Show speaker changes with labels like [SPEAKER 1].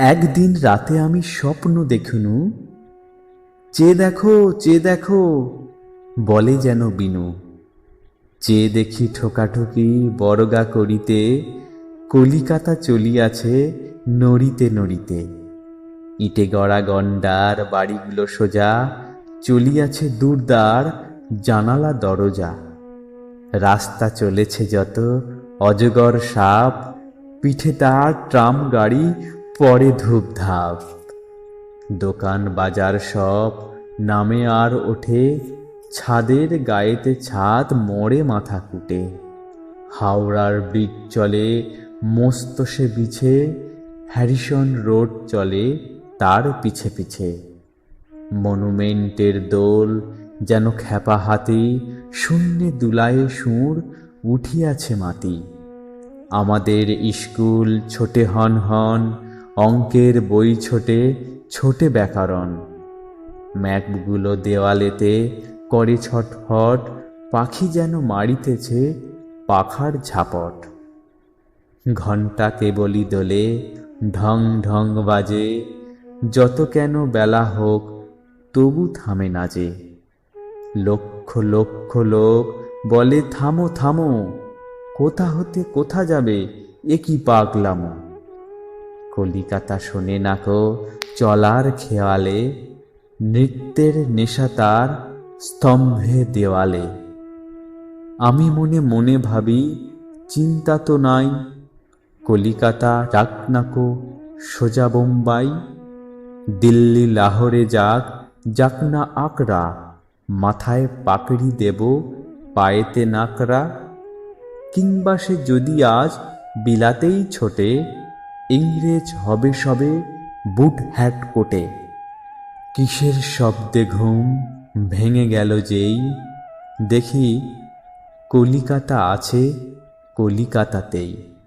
[SPEAKER 1] একদিন রাতে আমি স্বপ্ন দেখুনু। চেয়ে দেখো চেয়ে দেখো, বলে যেন বিনু। চেয়ে দেখি ঠোকাঠুকি বরগা করিতে, কলিকাতা চলিয়াছে নড়িতে নড়িতে। ইটে গড়া গন্ডার বাড়িগুলো সোজা, চলিয়াছে দূরদার জানালা দরজা। রাস্তা চলেছে যত অজগর সাপ, পিঠে তার ট্রাম গাড়ি পরে ধূপ ধাপ দোকান বাজার সব নামে আর ওঠে, ছাদের গায়েতে ছাদ মরে মাথা কুটে। হাওড়ার ব্রিজ চলে, মস্ত সে বিছে, হ্যারিসন রোড চলে তার পিছে পিছে। মনুমেন্টের দোল যেন খ্যাপা হাতি, শূন্যে দুলায়ে সুর উঠিয়াছে মাতি আমাদের স্কুল ছোটে হন হন অঙ্কের বই ছোটে ছোটে ব্যাকরণ। ম্যাপগুলো দেওয়ালেতে করে ছটফট, পাখি যেন মারিতেছে পাখার ঝাপট। ঘণ্টা কেবলি দোলে ঢং ঢং বাজে, যত কেন বেলা হোক তবু থামে না যে। লক্ষ লক্ষ লোক বলে, থামো থামো, কোথা হতে কোথা যাবে? এ কি পাগলামো? কলিকাতা শোনে নাকো চলার খেয়ালে, নৃত্যের নেশা তার স্তম্ভে দেওয়ালে। আমি মনে মনে ভাবি, চিন্তা তো নাই, কলিকাতা যাক নাকো সোজা বোম্বাই, দিল্লি, লাহোরে যাক যাক না আকরা মাথায় পাকড়ি দেব, পায়েতে নাকরা কিংবা সে যদি আজ বিলাতেই ছোটে ইংরেজ হবে সবে বুট হ্যাট কোটে। কিসের শব্দে ঘুম ভেঙে গেল যেই? দেখি কলিকাতা আছে কলিকাতাতেই।